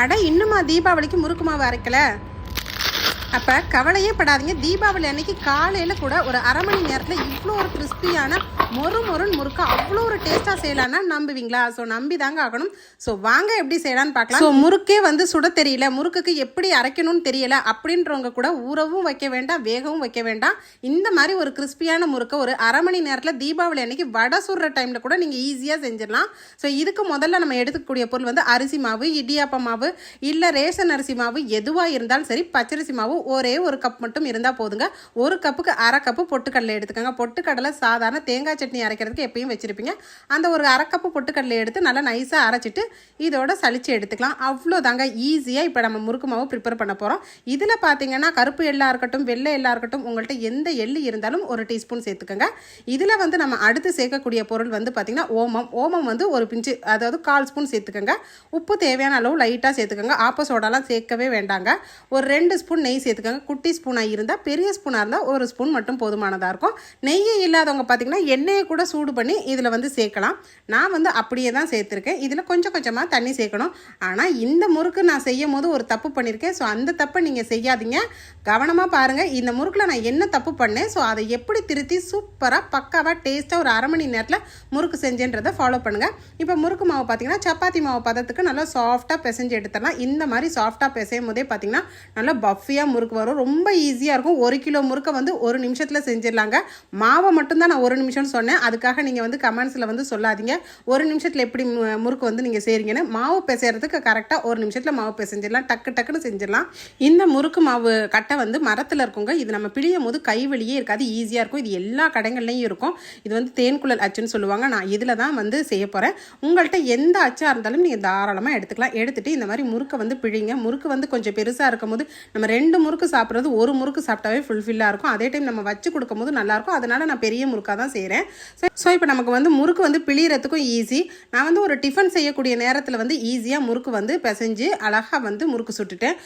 அட இன்னுமா தீபாவளிக்கு முறுக்கு மாவு அரைக்கல? அப்போ கவலையே படாதீங்க. தீபாவளி அன்னைக்கு காலையில் கூட ஒரு அரை மணி நேரத்தில் இவ்வளோ ஒரு கிறிஸ்பியான மொறு மொறுன்னு முறுக்கு அவ்வளோ ஒரு டேஸ்ட்டாக செய்யலான்னா நம்புவீங்களா? ஸோ நம்பி தாங்க ஆகணும். ஸோ வாங்க எப்படி செய்யலான்னு பார்க்கலாம். ஸோ முறுக்கே வந்து சுட தெரியல. முறுக்குக்கு எப்படி அரைக்கணும்னு தெரியல. அப்படின்றவங்க கூட ஊறவும் வைக்க வேண்டாம் வேகவும் வைக்க வேண்டாம். இந்த மாதிரி ஒரு கிறிஸ்பியான முறுக்கை ஒரு அரை மணி நேரத்தில் தீபாவளி அன்னைக்கு வடை சுடுற டைமில் கூட நீங்கள் ஈஸியாக செஞ்சிடலாம். ஸோ இதுக்கு முதல்ல நம்ம எடுத்துக்கக்கூடிய பொருள் வந்து அரிசி மாவு இடியாப்ப மாவு இல்லை ரேஷன் அரிசி மாவு எதுவாக இருந்தாலும் சரி பச்சரிசி மாவு ஒரே ஒரு கப் மட்டும் இருந்தால் போதுங்க. ஒரு கப்புக்கு அரை கப்பு பொட்டுக்கடலை எடுத்துக்கோங்க. பொட்டுக்கடலை சாதாரண தேங்காய் சட்னி அரைக்கிறதுக்கு எப்பயும் வச்சுருப்பீங்க. அந்த ஒரு அரை கப்பு பொட்டுக்கடலை எடுத்து நல்லா நைஸாக அரைச்சிட்டு இதோட சலிச்சு எடுத்துக்கலாம். அவ்வளோதாங்க ஈஸியாக இப்போ நம்ம முறுக்கு மாவு ப்ரிப்பேர் பண்ண போகிறோம் இதில் பார்த்தீங்கன்னா கருப்பு எள்ளாக இருக்கட்டும் வெள்ளை எள்ளா இருக்கட்டும் உங்கள்கிட்ட எந்த எள்ளு இருந்தாலும் ஒரு டீஸ்பூன் சேர்த்துக்கோங்க. இதில் வந்து நம்ம அடுத்து சேர்க்கக்கூடிய பொருள் வந்து பார்த்திங்கன்னா ஓமம். ஓமம் வந்து ஒரு பிஞ்சு அதாவது கால் ஸ்பூன் சேர்த்துக்கோங்க. உப்பு தேவையான அளவு லைட்டாக சேர்த்துக்கோங்க. ஆப்ப சோடாலாம் சேர்க்கவே வேண்டாங்க. ஒரு ரெண்டு ஸ்பூன் நெய் சேர்த்துக்கோங்க. குட்டி ஸ்பூனாக இருந்தால் பெரிய ஸ்பூனாக இருந்தால் ஒரு ஸ்பூன் மட்டும் போதுமானதாக இருக்கும். நெய்யே இல்லாதவங்க பார்த்திங்கன்னா எண்ணெய் கூட சூடு பண்ணி இதில் வந்து சேர்க்கலாம். நான் வந்து அப்படியே தான் சேர்த்துருக்கேன். இதில் கொஞ்சம் கொஞ்சமாக தண்ணி சேர்க்கணும். ஆனால் இந்த முறுக்கு நான் செய்யும் போது ஒரு தப்பு பண்ணியிருக்கேன். ஸோ அந்த தப்பை நீங்கள் செய்யாதீங்க. கவனமாக பாருங்கள் இந்த முறுக்கில் நான் என்ன தப்பு பண்ணேன்? ஸோ அதை எப்படி திருத்தி சூப்பராக பக்காவாக டேஸ்ட்டாக ஒரு அரை மணி நேரத்தில் முறுக்கு செஞ்சேன்றதை ஃபாலோ பண்ணுங்கள் இப்போ முறுக்கு மாவு பார்த்தீங்கன்னா சப்பாத்தி மாவு பதத்துக்கு நல்லா சாஃப்டாக பிசைஞ்சு எடுத்துடலாம். இந்த மாதிரி சாஃப்டாக பிசையும் போதே பார்த்தீங்கன்னா நல்லா பஃபியாக முறுக்கு வரும். ரொம்ப ஈஸியாக இருக்கும். ஒரு கிலோ முறுக்கை வந்து ஒரு நிமிஷத்தில் செஞ்சிடலாங்க. மாவை மட்டும்தான் நான் ஒரு நிமிஷம்னு சொன்னேன். அதுக்காக நீங்கள் வந்து கமெண்ட்ஸில் வந்து சொல்லாதீங்க. ஒரு நிமிஷத்தில் எப்படி முறுக்கு வந்து நீங்கள் செய்கிறீங்கன்னு மாவு பிசைறதுக்கு கரெக்டாக ஒரு நிமிஷத்தில் மாவு பிசைஞ்சிடலாம். டக்கு டக்குன்னு செஞ்சிடலாம். இந்த முறுக்கு மாவு கட்டை வந்து மரத்தில் இருக்குங்க. இது நம்ம பிழியும் போது கை வலியே இருக்காது. ஈஸியாக இருக்கும். இது எல்லா கடைகள்லையும் இருக்கும். இது வந்து தேன்குழல் அச்சுன்னு சொல்லுவாங்க. நான் இதில் தான் வந்து செய்ய போகிறேன் உங்கள்கிட்ட எந்த அச்சாக இருந்தாலும் நீங்கள் தாராளமாக எடுத்துக்கலாம். எடுத்துகிட்டு இந்த மாதிரி முறுக்கை வந்து பிழிங்க. முறுக்கு வந்து கொஞ்சம் பெருசாக இருக்கும் போது நம்ம ரெண்டு முறுக்கு சாப்பிட்றது ஒரு முறுக்கு சாப்பிட்டாவே ஃபுல்ஃபில்லாக இருக்கும். அதே டைம் நம்ம வச்சு கொடுக்கும்போது நல்லாயிருக்கும் அதனால் நான் பெரிய முறுக்காக தான் செய்கிறேன் ஸோ இப்போ நமக்கு வந்து முறுக்கு வந்து பிழியறதுக்கும் ஈஸி நான் வந்து ஒரு டிஃபன் செய்யக்கூடிய நேரத்தில் வந்து ஈஸியாக முறுக்கு வந்து பிசைஞ்சு அழகாக வந்து முறுக்கு சுட்டுட்டேன்.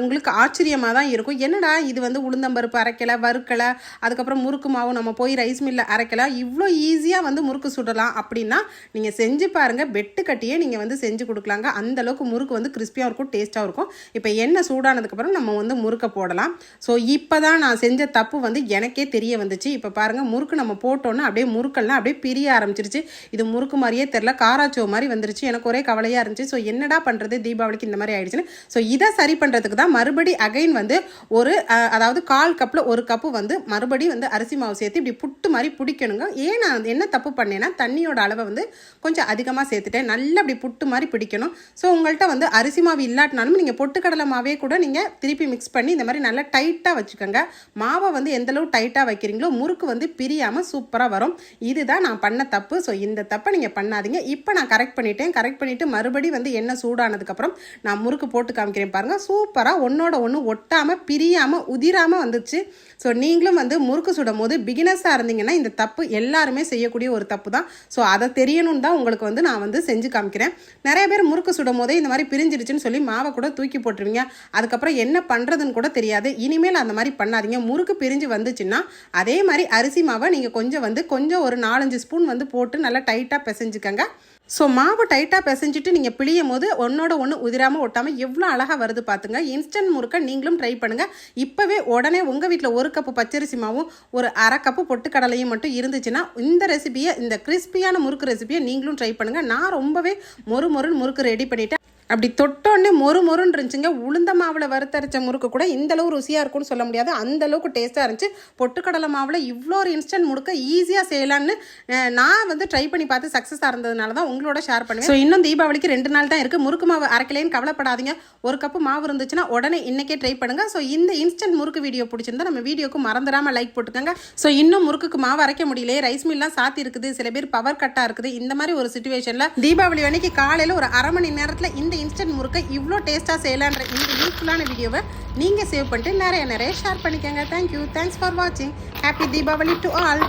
உங்களுக்கு ஆச்சரியமாக தான் இருக்கும். என்னடா இது வந்து உளுந்தம்பருப்பு அரைக்கலை வறுக்கலை அதுக்கப்புறம் முறுக்கு மாவு நம்ம போய் ரைஸ் மில்லில் அரைக்கலை இவ்வளோ ஈஸியாக வந்து முறுக்கு சுடலாம் அப்படின்னா நீங்கள் செஞ்சு பாருங்கள் பெட்டு கட்டியே நீங்கள் வந்து செஞ்சு கொடுக்கலாங்க. அந்த அளவுக்கு முறுக்கு வந்து கிறிஸ்பியாக இருக்கும் டேஸ்ட்டாக இருக்கும். இப்போ எண்ணெய் சூடானதுக்கப்புறம் நம்ம வந்து முறுக்கை போடலாம். ஸோ இப்போ தான் நான் செஞ்ச தப்பு வந்து எனக்கே தெரிய வந்துச்சு. இப்போ பாருங்கள் முறுக்கு நம்ம போட்டோன்னா அப்படியே முறுக்கெல்லாம் அப்படியே பிரிய ஆரம்பிச்சிருச்சு. இது முறுக்கு மாதிரியே தெரில காராச்சோ மாதிரி வந்துருச்சு. எனக்கு ஒரே கவலையாக இருந்துச்சு. ஸோ என்னடா பண்ணுறது தீபாவளிக்கு இந்த மாதிரி ஆயிடுச்சுன்னு. ஸோ இதை சரி பண்ணுறதுக்கு தான் மறுபடி அகைன் வந்து ஒரு அதாவது கால் கப்பில் ஒரு கப்பு வந்து மறுபடி வந்து அரிசி மாவு சேர்த்து இப்படி புட்டு மாதிரி பிடிக்கணுங்க. ஏன் நான் என்ன தப்பு பண்ணேன்னா தண்ணியோட அளவை வந்து கொஞ்சம் அதிகமாக சேர்த்துட்டேன். நல்லா அப்படி புட்டு மாதிரி பிடிக்கணும். ஸோ உங்கள்கிட்ட வந்து அரிசி மாவு இல்லாட்டினாலும் நீங்கள் பொட்டுக்கடலை மாவே கூட நீங்கள் திருப்பி மிக்ஸ் பண்ணி இந்த மாதிரி நல்லா டைட்டாக வச்சுக்கோங்க. மாவை வந்து எந்தளவு டைட்டாக வைக்கிறீங்களோ முறுக்கு வந்து பிரியாமல் சூப்பராக வரும். இதுதான் நான் பண்ண தப்பு. ஸோ இந்த தப்பை நீங்கள் பண்ணாதீங்க. இப்போ நான் கரெக்ட் பண்ணிட்டேன். கரெக்ட் பண்ணிவிட்டு மறுபடி வந்து எண்ணெய் சூடானதுக்கப்புறம் நான் முறுக்கு போட்டு காமிக்கிறேன் பாருங்கள் சூப்பராக ஒன்றோட ஒன்று ஒட்டாமல் பிரியாமல் உதிராமல் வந்துச்சு. ஸோ நீங்களும் வந்து முறுக்கு சுடும் போது பிகினஸாக இருந்தீங்கன்னா இந்த தப்பு எல்லாருமே செய்யக்கூடிய ஒரு தப்பு தான் ஸோ அதை தெரியணும்னு தான் உங்களுக்கு வந்து நான் வந்து செஞ்சு காமிக்கிறேன். நிறைய பேர் முறுக்கு சுடும் போதே இந்த மாதிரி பிரிஞ்சிடுச்சுன்னு சொல்லி மாவை கூட தூக்கி போட்டுருவீங்க. அதுக்கப்புறம் என்ன பண்ணுறதுன்னு கூட தெரியாது. இனிமேல் அந்த மாதிரி பண்ணாதீங்க. முறுக்கு பிரிஞ்சு வந்துச்சுன்னா அதே மாதிரி அரிசி மாவை நீங்கள் கொஞ்சம் வந்து கொஞ்சம் கொஞ்சம் ஒரு நாலஞ்சு ஸ்பூன் வந்து போட்டு நல்லா டைட்டாக பிசைஞ்சுக்கங்க. ஸோ மாவு டைட்டாக பிசைஞ்சிட்டு நீங்கள் பிழியும் போது ஒன்றோட ஒன்று உதிராமல் ஒட்டாமல் எவ்வளோ அழகாக வருது பார்த்துங்க இன்ஸ்டன்ட் முறுக்கை நீங்களும் ட்ரை பண்ணுங்கள் இப்போவே உடனே உங்கள் வீட்டில் ஒரு கப்பு பச்சரிசி மாவும் ஒரு அரை கப்பு பொட்டுக்கடலையும் மட்டும் இருந்துச்சுன்னா இந்த ரெசிபியை இந்த கிறிஸ்பியான முறுக்கு ரெசிபியை நீங்களும் ட்ரை பண்ணுங்கள் நான் ரொம்பவே மொறு மொறுன்னு முறுக்கு ரெடி பண்ணிவிட்டேன் அப்படி தொட்டோடனே மொறு மொறுன்னு இருந்துச்சுங்க. உளுந்த மாவில் வறுத்தரைச்ச முறுக்கு கூட இந்தளவு ருசியாக இருக்கும்னு சொல்ல முடியாது. அந்த அளவுக்கு டேஸ்ட்டாக இருந்துச்சு. பொட்டுக்கடலை மாவில் இவ்வளோ ஒரு இன்ஸ்டன்ட் முறுக்க ஈஸியாக செய்யலான்னு நான் வந்து ட்ரை பண்ணி பார்த்து சக்ஸஸாக இருந்ததுனால தான் உங்களோட ஷேர் பண்ணுவேன் ஸோ இன்னும் தீபாவளிக்கு ரெண்டு நாள் தான் இருக்குது முறுக்கு மாவு அரைக்கலைன்னு கவலைப்படாதீங்க. ஒரு கப்பு மாவு இருந்துச்சுன்னா உடனே இன்றைக்கே ட்ரை பண்ணுங்கள் ஸோ இந்த இன்ஸ்டன்ட் முறுக்கு வீடியோ பிடிச்சிருந்தா நம்ம வீடியோக்கு மறந்துடாமல் லைக் போட்டுக்கோங்க. ஸோ இன்னும் முறுக்குக்கு மாவு அரைக்க முடியலையே. ரைஸ் மில்லாம் சாத்தி இருக்குது. சில பேர் பவர் கட்டாக இருக்குது. இந்த மாதிரி ஒரு சுச்சுவேஷனில் தீபாவளி அன்னைக்கு காலையில் ஒரு அரை மணி நேரத்தில் இந்த இன்ஸ்டன்ட் முறுக்கை இவ்வளோ டேஸ்ட்டாக செய்யலான்ற இந்த யூஸ்ஃபுல்லான வீடியோவை நீங்கள் சேவ் பண்ணிட்டு நிறைய நிறைய ஷேர் பண்ணிக்கோங்க. தேங்க்யூ தேங்க்ஸ் ஃபார் வாட்சிங் ஹாப்பி தீபாவளி டு ஆல்